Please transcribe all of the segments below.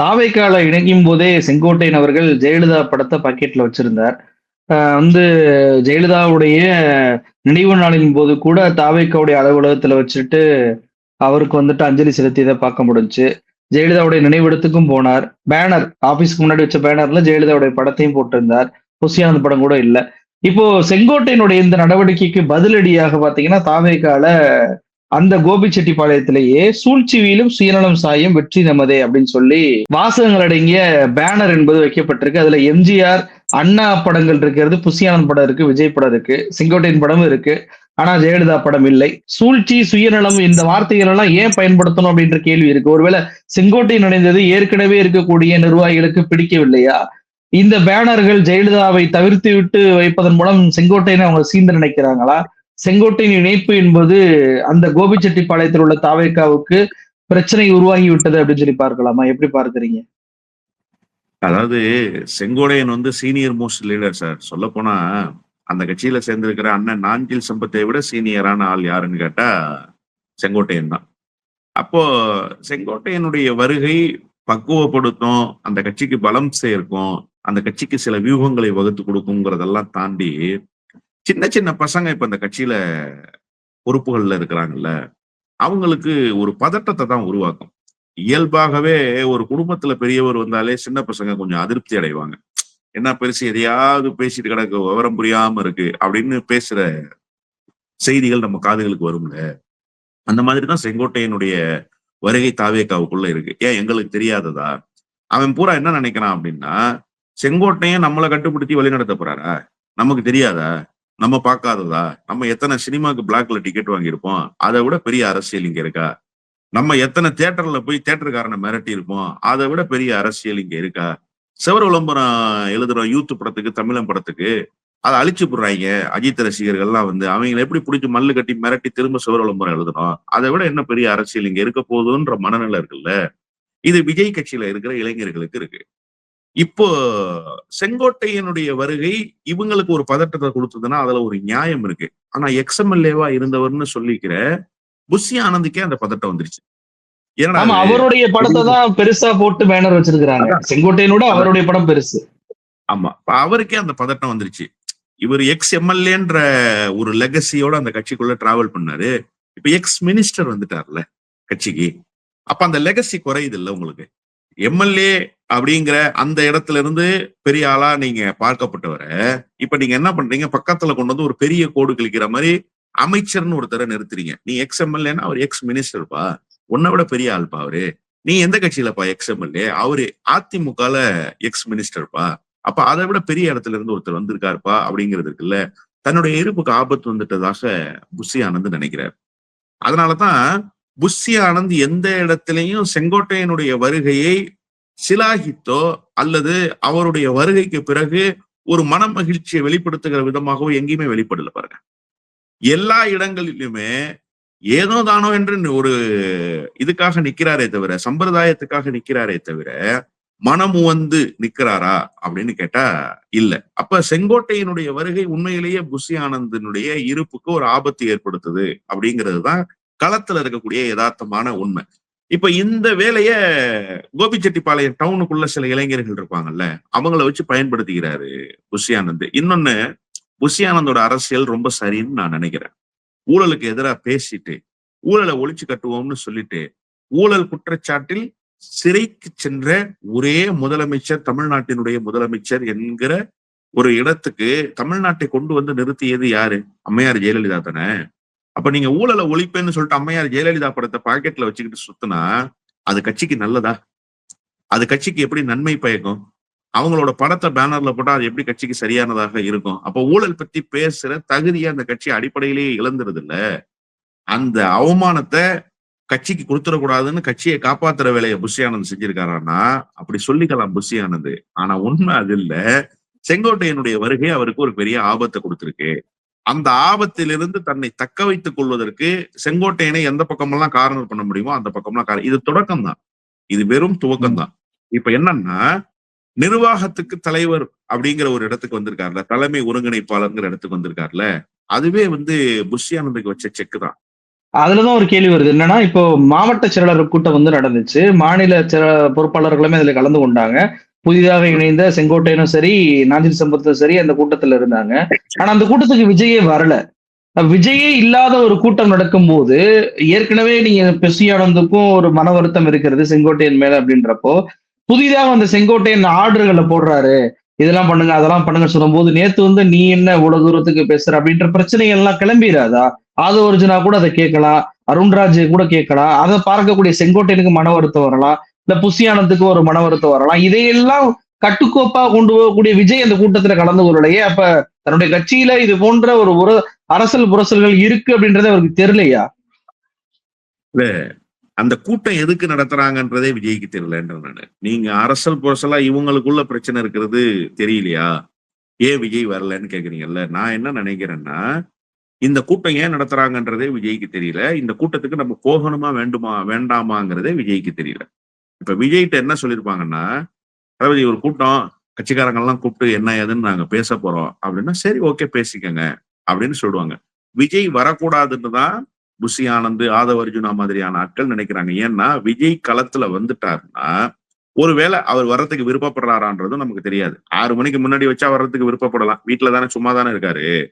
தாவைக்கால இணைக்கும் போதே செங்கோட்டையன் அவர்கள் ஜெயலலிதா படத்தை பாக்கெட்ல வச்சிருந்தார். வந்து ஜெயலலிதாவுடைய நினைவு நாளின் போது கூட தாவைக்காவுடைய அலுவலகத்துல வச்சுட்டு அவருக்கு வந்துட்டு அஞ்சலி செலுத்தியதை பார்க்க முடிஞ்சுச்சு ஜெயலலிதாவுடைய நினைவிடத்துக்கும் போனார். பேனர் ஆபீஸ்க்கு முன்னாடி வச்ச பேனர்ல ஜெயலலிதாவுடைய படத்தையும் போட்டிருந்தார். புசியானந்த் படம் கூட இல்லை. இப்போ செங்கோட்டையனுடைய இந்த நடவடிக்கைக்கு பதிலடியாக பாத்தீங்கன்னா தாவேக்கால அந்த கோபி செட்டிப்பாளையத்திலேயே சூழ்ச்சிவியிலும் சுயநலம் சாயம் வெற்றி நமதே அப்படின்னு சொல்லி வாசகங்கள் அடங்கிய பேனர் என்பது வைக்கப்பட்டிருக்கு. அதுல எம்ஜிஆர் அண்ணா படங்கள் இருக்கிறது புசியானந்த் படம் இருக்கு விஜய் படம் இருக்கு செங்கோட்டையின் படமும் இருக்கு. ஆனா ஜெயலலிதா படம் இல்லை. சூழ்ச்சி சுயநலம் இந்த வார்த்தைகள் எல்லாம் ஏன் பயன்படுத்தணும் அப்படின்ற கேள்வி இருக்கு. ஒருவேளை செங்கோட்டை நுழைந்தது ஏற்கனவே இருக்கக்கூடிய நிர்வாகிகளுக்கு பிடிக்கவில்லையா? இந்த பேனர்கள் ஜெயலலிதாவை தவிர்த்து விட்டு வைப்பதன் மூலம் செங்கோட்டையனை அவங்க சீந்து நினைக்கிறாங்களா? செங்கோட்டையின் இணைப்பு என்பது அந்த கோபிச்செட்டிப்பாளையத்தில் உள்ள தாவேக்காவுக்கு பிரச்சனை உருவாகி விட்டது அப்படின்னு சொல்லி பார்க்கலாமா? எப்படி பார்க்குறீங்க? அதாவது செங்கோடையன் வந்து சீனியர் மோஸ்ட் லீடர் சார் சொல்ல போனா அந்த கட்சியில சேர்ந்திருக்கிற அண்ணன் நாஞ்சில் சம்பத்தை விட சீனியரான ஆள் யாருன்னு கேட்டா செங்கோட்டையன் தான். அப்போ செங்கோட்டையனுடைய வருகை பக்குவப்படுத்தும் அந்த கட்சிக்கு பலம் சேர்க்கும் அந்த கட்சிக்கு சில வியூகங்களை வகுத்து கொடுக்குங்கிறதெல்லாம் தாண்டி சின்ன சின்ன பசங்க இப்ப இந்த கட்சியில பொறுப்புகள்ல இருக்கிறாங்கல்ல அவங்களுக்கு ஒரு பதட்டத்தை தான் உருவாக்கும். இயல்பாகவே ஒரு குடும்பத்துல பெரியவர் வந்தாலே சின்ன பசங்க கொஞ்சம் அதிருப்தி அடைவாங்க. என்ன பெருசு எதையாவது பேசிட்டு கிடக்கு விவரம் புரியாம இருக்கு அப்படின்னு பேசுற செய்திகள் நம்ம காதுகளுக்கு வரும்ல. அந்த மாதிரிதான் செங்கோட்டையனுடைய வருகை தாவேக்காவுக்குள்ள இருக்கு. ஏன் எங்களுக்கு தெரியாததா? அவன் பூரா என்ன நினைக்கிறான் அப்படின்னா செங்கோட்டையன் நம்மளை கட்டுப்படுத்தி வழிநடத்த போறாரா? நமக்கு தெரியாதா? நம்ம பார்க்காததா? நம்ம எத்தனை சினிமாக்கு பிளாக்ல டிக்கெட் வாங்கியிருப்போம்? அதை விட பெரிய அரசியல் இங்க இருக்கா? நம்ம எத்தனை தேட்டர்ல போய் தியேட்டருக்காரனை மிரட்டி இருப்போம் அதை விட பெரிய அரசியல் இங்க இருக்கா? சிவர விளம்பரம் எழுதுறோம் யூத் படத்துக்கு தமிழன் படத்துக்கு அதை அழிச்சு போடுறாங்க. அஜித் ரசிகர்கள்லாம் வந்து அவங்களை எப்படி பிடிச்சி மல்லு கட்டி மிரட்டி திரும்ப சிவர விளம்பரம் எழுதுறோம் அதை விட என்ன பெரிய அரசியல் இங்க இருக்க போகுதுன்ற மனநிலை இருக்குல்ல? இது விஜய் கட்சியில இருக்கிற இளைஞர்களுக்கு இருக்கு. இப்போ செங்கோட்டையனுடைய வருகை இவங்களுக்கு ஒரு பதட்டத்தை கொடுத்ததுன்னா அதுல ஒரு நியாயம் இருக்கு. ஆனா எக்ஸ்எம்எல்ஏவா இருந்தவர்னு சொல்லிக்கிற புஷி ஆனந்துக்கே அந்த பதட்டம் வந்துருச்சு. ஏன்னா அவருடைய படத்தை தான் பெருசா போட்டு பேனர் வச்சிருக்காங்க செங்கோட்டையனோட அவருடைய படம் பெருசு. ஆமா அவருக்கே அந்த பதட்டம் வந்துருச்சு. இவர் எக்ஸ் எம்எல்ஏன்ற ஒரு லெகசியோட அந்த கட்சிக்குள்ள டிராவல் பண்ணாரு. இப்ப எக்ஸ் மினிஸ்டர் வந்துட்டார்ல கட்சிக்கு. அப்ப அந்த லெகசி குறையுது இல்ல உங்களுக்கு? எம்எல்ஏ அப்படிங்கிற அந்த இடத்துல இருந்து பெரிய ஆளா நீங்க பார்க்கப்பட்டவரை இப்ப நீங்க என்ன பண்றீங்க? பக்கத்துல கொண்டு வந்து ஒரு பெரிய கோடு கிழிக்கிற மாதிரி அமைச்சர்னு ஒருத்தரை நிறுத்துறீங்க. நீ எக்ஸ் எம்எல்ஏன்னா அவர் எக்ஸ் மினிஸ்டர்ப்பா? உன்னை விட பெரிய ஆள்பா அவரு. நீ எந்த கட்சியிலப்பா எக்ஸ் எம்எல்ஏ அவரு அதிமுகல எக்ஸ் மினிஸ்டர்ப்பா? அப்ப அதை விட பெரிய இடத்துல இருந்து ஒருத்தர் வந்திருக்காருப்பா அப்படிங்கிறது இருக்குல்ல. தன்னுடைய இருப்புக்கு ஆபத்து வந்துட்டதாக புஷி ஆனந்த் நினைக்கிறார். அதனாலதான் புஷி ஆனந்த் எந்த இடத்திலையும் செங்கோட்டையனுடைய வருகையை சிலாகித்தோ அல்லது அவருடைய வருகைக்கு பிறகு ஒரு மன மகிழ்ச்சியை வெளிப்படுத்துகிற விதமாகவோ எங்கேயுமே வெளிப்படல பாருங்க. எல்லா இடங்களிலுமே ஏதோ தானோ என்று ஒரு இதுக்காக நிக்கிறாரே தவிர சம்பிரதாயத்துக்காக நிக்கிறாரே தவிர மனம் வந்து நிக்கிறாரா அப்படின்னு கேட்டா இல்ல. அப்ப செங்கோட்டையினுடைய வருகை உண்மையிலேயே புஷி ஆனந்தனுடைய இருப்புக்கு ஒரு ஆபத்து ஏற்படுத்துது அப்படிங்கிறது தான் களத்துல இருக்கக்கூடிய யதார்த்தமான உண்மை. இப்ப இந்த வேலைய கோபிச்செட்டிப்பாளையம் டவுனுக்குள்ள சில இளைஞர்கள் இருப்பாங்கல்ல அவங்கள வச்சு பயன்படுத்திக்கிறாரு புஷியானந்த். இன்னொன்னு புஷியானந்தோட அரசியல் ரொம்ப சரின்னு நான் நினைக்கிறேன். ஊழலுக்கு எதிராக பேசிட்டு ஊழலை ஒழிச்சு கட்டுவோம்னு சொல்லிட்டு ஊழல் குற்றச்சாட்டில் சிறைக்கு சென்ற ஒரே முதலமைச்சர் தமிழ்நாட்டினுடைய முதலமைச்சர் என்கிற ஒரு இடத்துக்கு தமிழ்நாட்டை கொண்டு வந்து நிறுத்தியது யாரு? அம்மையார் ஜெயலலிதா தானே? அப்ப நீங்க ஊழலை ஒழிப்பேன்னு சொல்லிட்டு அம்மையார் ஜெயலலிதா படத்தை பாக்கெட்ல வச்சுக்கிட்டு சுத்தினா அது கட்சிக்கு நல்லதா? அது கட்சிக்கு எப்படி நன்மை பயக்கும்? அவங்களோட படத்தை பேனர்ல போட்டா அது எப்படி கட்சிக்கு சரியானதாக இருக்கும்? அப்ப ஊழல் பத்தி பேசுற தகுதியை அந்த கட்சி அடிப்படையிலேயே இழந்துருது இல்ல அந்த அவமானத்தை கட்சிக்கு கொடுத்துடக்கூடாதுன்னு கட்சியை காப்பாத்துற வேலையை புஷி ஆனந்த் செஞ்சிருக்காரான்னா அப்படி சொல்லிக்கலாம் புஷி ஆனந்த். ஆனா உண்மை அது இல்ல. செங்கோட்டையனுடைய வருகை அவருக்கு ஒரு பெரிய ஆபத்தை கொடுத்திருக்கு. அந்த ஆபத்திலிருந்து தன்னை தக்க வைத்துக் கொள்வதற்கு செங்கோட்டையனை எந்த பக்கமெல்லாம் காரணம் பண்ண முடியுமோ அந்த பக்கம்லாம் காரணம் இது தொடக்கம் தான் இது வெறும் துவக்கம் தான் இப்ப என்னன்னா நிர்வாகத்துக்கு தலைவர் அப்படிங்கிற ஒரு இடத்துக்கு வந்திருக்காருல தலைமை ஒருங்கிணைப்பாளர்ங்கிற இடத்துக்கு வந்திருக்காருல அதுவே வந்து புஷி வச்ச செக் தான். அதுலதான் ஒரு கேள்வி வருது. என்னன்னா இப்போ மாவட்ட செயலாளர் கூட்டம் வந்து நடந்துச்சு. மாநில பொறுப்பாளர்களுமே அதுல கலந்து கொண்டாங்க. புதிதாக இணைந்த செங்கோட்டையனும் சரி நாஞ்சில் சம்பத்தும் சரி அந்த கூட்டத்துல இருந்தாங்க. ஆனா அந்த கூட்டத்துக்கு விஜயே வரல. விஜயே இல்லாத ஒரு கூட்டம் நடக்கும்போது ஏற்கனவே நீங்க பெசியானந்துக்கும் ஒரு மன வருத்தம் இருக்கிறது செங்கோட்டையன் மேல அப்படின்றப்போ புதிதாக அந்த செங்கோட்டையன் ஆர்டர்களை போடுறாரு. இதெல்லாம் பண்ணுங்க அதெல்லாம் பண்ணுங்க சொல்லும்போது நேத்து வந்து நீ என்ன இவ்வளவு தூரத்துக்கு பேசுற அப்படின்ற பிரச்சனைகள் எல்லாம் கிளம்பிடாதா ஆது ஒரிஜினா கூட அதை கேட்கலாம் அருண்ராஜ் கூட கேட்கலாம் அதை பார்க்கக்கூடிய செங்கோட்டையனுக்கு மன வருத்தம் வரலாம். இந்த புசியானத்துக்கு ஒரு மன வருத்தம் வரலாம். இதையெல்லாம் கட்டுக்கோப்பா கொண்டு போகக்கூடிய விஜய் அந்த கூட்டத்துல கலந்து கொள்ளலையே. அப்ப தன்னுடைய கட்சியில இது போன்ற ஒரு உர அரசல் புரசல்கள் இருக்கு அப்படின்றத அவருக்கு தெரியலையா? அந்த கூட்டம் எதுக்கு நடத்துறாங்கன்றதே விஜய்க்கு தெரியலன்ற நானு நீங்க அரசல் புரசலா இவங்களுக்குள்ள பிரச்சனை இருக்கிறது தெரியலையா? ஏன் விஜய் வரலன்னு கேக்குறீங்கல்ல? நான் என்ன நினைக்கிறேன்னா இந்த கூட்டம் ஏன் நடத்துறாங்கன்றதே விஜய்க்கு தெரியல. இந்த கூட்டத்துக்கு நம்ம போகணுமா வேண்டுமா வேண்டாமாங்கிறதே விஜய்க்கு தெரியல. இப்ப விஜய்கிட்ட என்ன சொல்லியிருப்பாங்கன்னா தளபதி ஒரு கூட்டம் கட்சிக்காரங்க எல்லாம் கூப்பிட்டு என்ன ஏதுன்னு நாங்க பேச போறோம். அப்படின்னா சரி ஓகே பேசிக்கங்க. அப்படின்னு சொல்லுவாங்க. விஜய் வரக்கூடாதுன்னு தான் புஷி ஆனந்த் ஆதவ அர்ஜுனா மாதிரியான ஆட்கள் நினைக்கிறாங்க. ஏன்னா விஜய் களத்துல வந்துட்டாருன்னா ஒருவேளை அவர் வர்றதுக்கு விருப்பப்படுறாரான்றதும் நமக்கு தெரியாது. ஆறு மணிக்கு முன்னாடி வச்சா வர்றதுக்கு விருப்பப்படலாம். வீட்டுல தானே சும்மா தானே இருக்காரு.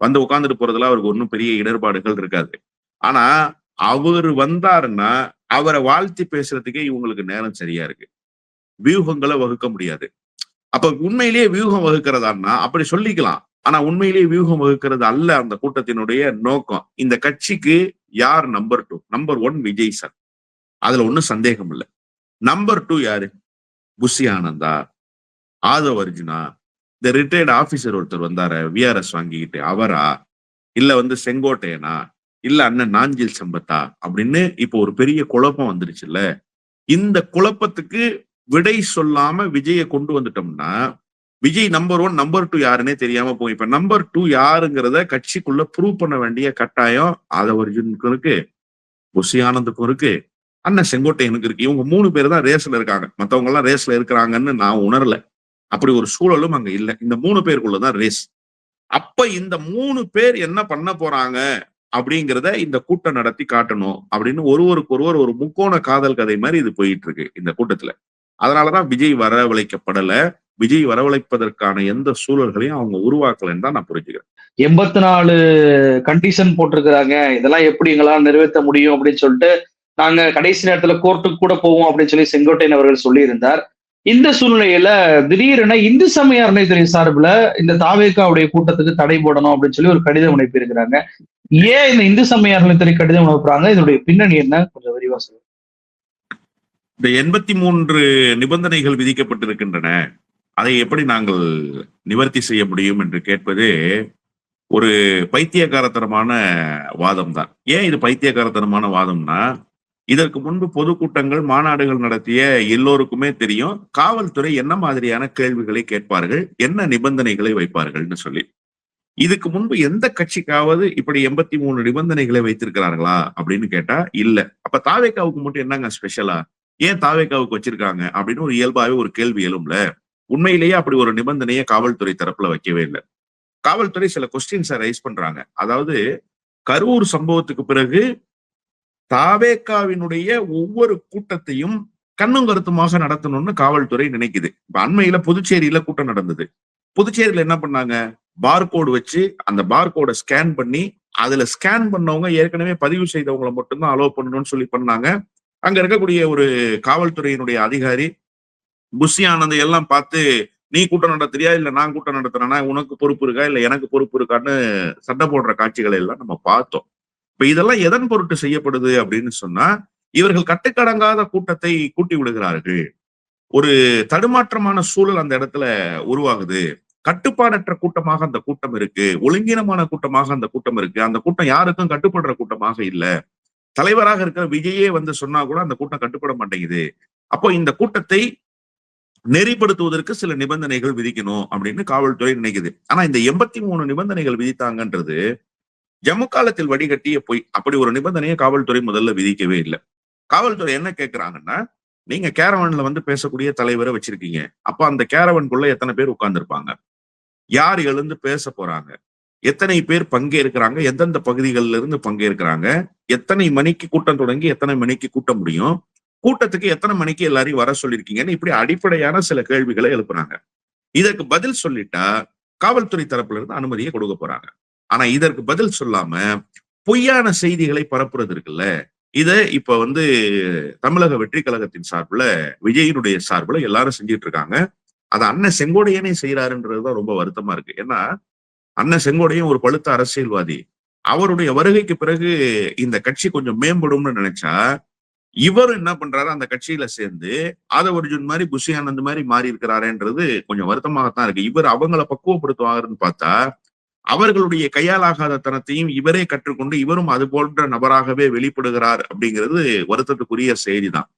வந்து உட்காந்துட்டு போறதுல அவருக்கு ஒன்றும் பெரிய இடர்பாடுகள் இருக்காது. ஆனா அவர் வந்தாருன்னா அவரை வாழ்த்தி பேசுறதுக்கே இவங்களுக்கு நேரம் சரியா இருக்கு. வியூகங்களை வகுக்க முடியாது. அப்ப உண்மையிலேயே வியூகம் வகுக்கிறதான்னா அப்படி சொல்லிக்கலாம். ஆனா உண்மையிலேயே வியூகம் வகுக்கிறது அல்ல அந்த கூட்டத்தினுடைய நோக்கம். இந்த கட்சிக்கு யார் number two number one Vijay sir அதுல ஒன்றும் சந்தேகம் இல்லை. நம்பர் டூ யாரு? புஷி ஆனந்தா? ஆதவ் அர்ஜுனா? இந்த ரிட்டையர்டு ஆபீசர் ஒருத்தர் வந்தாரு விஆர்எஸ் வாங்கிக்கிட்டு. அவரா? இல்ல வந்து செங்கோட்டையனா? இல்ல அண்ணன் நாஞ்சில் சம்பத்தா? அப்படின்னு இப்போ ஒரு பெரிய குழப்பம் வந்துருச்சுல்ல. இந்த குழப்பத்துக்கு விடை சொல்லாம விஜயை கொண்டு வந்துட்டோம்னா Vijay number one number two யாருன்னே தெரியாம போய் இப்ப நம்பர் டூ யாருங்கிறத கட்சிக்குள்ள ப்ரூவ் பண்ண வேண்டிய கட்டாயம் ஆதவ அர்ஜுனுக்கும் இருக்கு புஷி ஆனந்துக்கும் இருக்கு அண்ணன் செங்கோட்டையனுக்கு இருக்கு. இவங்க மூணு பேர் தான் ரேஸ்ல இருக்காங்க. மத்தவங்க எல்லாம் ரேஸ்ல இருக்கிறாங்கன்னு நான் உணரல. அப்படி ஒரு சூழலும் அங்க இல்லை. இந்த மூணு பேருக்குள்ளதான் ரேஸ் அப்ப இந்த மூணு பேர் என்ன பண்ண போறாங்க? அப்படிங்கிறத இந்த கூட்டம் நடத்தி காட்டணும் அப்படின்னு ஒருவருக்கு ஒருவர் ஒரு முக்கோண காதல் கதை மாதிரி இது போயிட்டு இருக்கு இந்த கூட்டத்துல. அதனாலதான் விஜய் வரவழைக்கப்படல. விஜய் வரவழைப்பதற்கான எந்த சூழல்களையும் அவங்க உருவாக்கலன்னு தான் நான் புரிஞ்சுக்கிறேன். எண்பத்தி நாலு கண்டிஷன் போட்டிருக்கிறாங்க. இதெல்லாம் எப்படி எங்களால் நிறைவேற்ற முடியும் அப்படின்னு சொல்லிட்டு நாங்க கடைசி நேரத்துல கோர்ட்டுக்கு கூட போவோம் அப்படின்னு சொல்லி செங்கோட்டையன் அவர்கள் சொல்லியிருந்தார். இந்த சூழ்நிலையில திடீரென இந்து சமய அறநிலைத்துறை சார்பில் இந்த தாவேக்காவுடைய கூட்டத்துக்கு தடை போடணும் அப்படின்னு சொல்லி ஒரு கடிதம் அனுப்பியிருக்கிறாங்க. ஏன் இந்த இந்து சமய அறநிலைத்துறை கடிதம் அனுப்புறாங்க? இதனுடைய பின்னணி என்ன? கொஞ்சம் விரிவா சொல்லுங்க. இந்த எண்பத்தி மூன்று நிபந்தனைகள் விதிக்கப்பட்டிருக்கின்றன. அதை எப்படி நாங்கள் நிவர்த்தி செய்ய முடியும் என்று கேட்பது ஒரு பைத்தியகாரத்தனமான வாதம் தான் ஏன் இது பைத்தியகாரத்தனமான வாதம்னா இதற்கு முன்பு பொதுக்கூட்டங்கள் மாநாடுகள் நடத்திய எல்லோருக்குமே தெரியும் காவல்துறை என்ன மாதிரியான கேள்விகளை கேட்பார்கள் என்ன நிபந்தனைகளை வைப்பார்கள்னு சொல்லி. இதுக்கு முன்பு எந்த கட்சிக்காவது இப்படி எண்பத்தி மூணு நிபந்தனைகளை வைத்திருக்கிறார்களா அப்படின்னு கேட்டா இல்ல. அப்ப தாவேக்காவுக்கு மட்டும் என்னங்க ஸ்பெஷலா ஏன் தாவேக்காவுக்கு வச்சிருக்காங்க? அப்படின்னு ஒரு இயல்பாவே ஒரு கேள்வி எழும்ல. உண்மையிலேயே அப்படி ஒரு நிபந்தனையை காவல்துறை தரப்புல வைக்கவே இல்லை. காவல்துறை சில கொஸ்டின்ஸை ரைஸ் பண்றாங்க. அதாவது கரூர் சம்பவத்துக்கு பிறகு தாவேக்காவினுடைய ஒவ்வொரு கூட்டத்தையும் கண்ணும் கருத்துமாக நடத்தணும்னு காவல்துறை நினைக்குது. இப்ப அண்மையில புதுச்சேரியில கூட்டம் நடந்தது. புதுச்சேரியில என்ன பண்ணாங்க? பார்கோடு வச்சு அந்த பார்கோடை ஸ்கேன் பண்ணி அதுல ஸ்கேன் பண்ணவங்க ஏற்கனவே பதிவு செய்தவங்களை மட்டும்தான் அலோவ் பண்ணணும்னு சொல்லி பண்ணாங்க. அங்க இருக்கக்கூடிய ஒரு காவல்துறையினுடைய அதிகாரி புஷி ஆனந்த் எல்லாம் பார்த்து நீ கூட்டம் நடத்துறியா? இல்ல நான் கூட்டம் நடத்துறேன்னா உனக்கு பொறுப்பு இருக்கா? இல்ல எனக்கு பொறுப்பு இருக்கான்னு சண்டை போடுற காட்சிகளை எல்லாம் நம்ம பார்த்தோம். இப்ப இதெல்லாம் எதன் பொருட்டு செய்யப்படுது? அப்படின்னு சொன்னா இவர்கள் கட்டுக்கடங்காத கூட்டத்தை கூட்டி விடுகிறார்கள். ஒரு தடுமாற்றமான சூழல் அந்த இடத்துல உருவாகுது. கட்டுப்பாடற்ற கூட்டமாக அந்த கூட்டம் இருக்கு ஒழுங்கீனமான கூட்டமாக அந்த கூட்டம் இருக்கு. அந்த கூட்டம் யாருக்கும் கட்டுப்படுற கூட்டமாக இல்ல. தலைவராக இருக்கிற விஜயே வந்து சொன்னா கூட அந்த கூட்டம் கட்டுப்பட மாட்டேங்குது. அப்போ இந்த கூட்டத்தை நெறிப்படுத்துவதற்கு சில நிபந்தனைகள் விதிக்கணும் அப்படின்னு காவல்துறை நினைக்குது. ஆனா இந்த எண்பத்தி மூணு நிபந்தனைகள் விதித்தாங்கன்றது ஜம்மு காலத்தில் வடிகட்டிய பொய் அப்படி ஒரு நிபந்தனையை காவல்துறை முதல்ல விதிக்கவே இல்லை. காவல்துறை என்ன கேட்கிறாங்கன்னா நீங்க கேரவன்ல வந்து பேசக்கூடிய தலைவரை வச்சிருக்கீங்க. அப்ப அந்த கேரவனுக்குள்ள எத்தனை பேர் உட்கார்ந்துருப்பாங்க? யார் எழுந்து பேச போறாங்க? எத்தனை பேர் பங்கேற்கிறாங்க? எந்தெந்த பகுதிகளில் இருந்து பங்கேற்கிறாங்க? எத்தனை மணிக்கு கூட்டம் தொடங்கி எத்தனை மணிக்கு கூட்ட முடியும்? கூட்டத்துக்கு எத்தனை மணிக்கு எல்லாரையும் வர சொல்லியிருக்கீங்கன்னு இப்படி அடிப்படையான சில கேள்விகளை எழுப்புறாங்க. இதற்கு பதில் சொல்லிட்டா காவல்துறை தரப்புல இருந்து அனுமதியை கொடுக்க போறாங்க. ஆனா இதற்கு பதில் சொல்லாம பொய்யான செய்திகளை பரப்புறது இருக்குல்ல? இத இப்ப வந்து தமிழக வெற்றி கழகத்தின் சார்புல விஜயினுடைய சார்புல எல்லாரும் செஞ்சிட்டு இருக்காங்க. அதை அண்ணன் செங்கோடையனே செய்யறாருன்றதுதான் ரொம்ப வருத்தமா இருக்கு. ஏன்னா அண்ணன் செங்கோடையும் ஒரு பழுத்த அரசியல்வாதி. அவருடைய வருகைக்கு பிறகு இந்த கட்சி கொஞ்சம் மேம்படும்னு நினைச்சா இவர் என்ன பண்றாரு? அந்த கட்சியில சேர்ந்து ஆதவ அர்ஜுன் மாதிரி குஷியானந்த் ஆனந்த் மாதிரி மாறி இருக்கிறாருன்றது கொஞ்சம் வருத்தமாகத்தான் இருக்கு. இவர் அவங்களை பக்குவப்படுத்துவாருன்னு பார்த்தா அவர்களுடைய கையாலாகாத தனத்தையும் இவரே கற்றுக்கொண்டு இவரும் அது போன்ற நபராகவே வெளிப்படுகிறார் அப்படிங்கிறது வருத்தத்துக்குரிய செய்திதான்.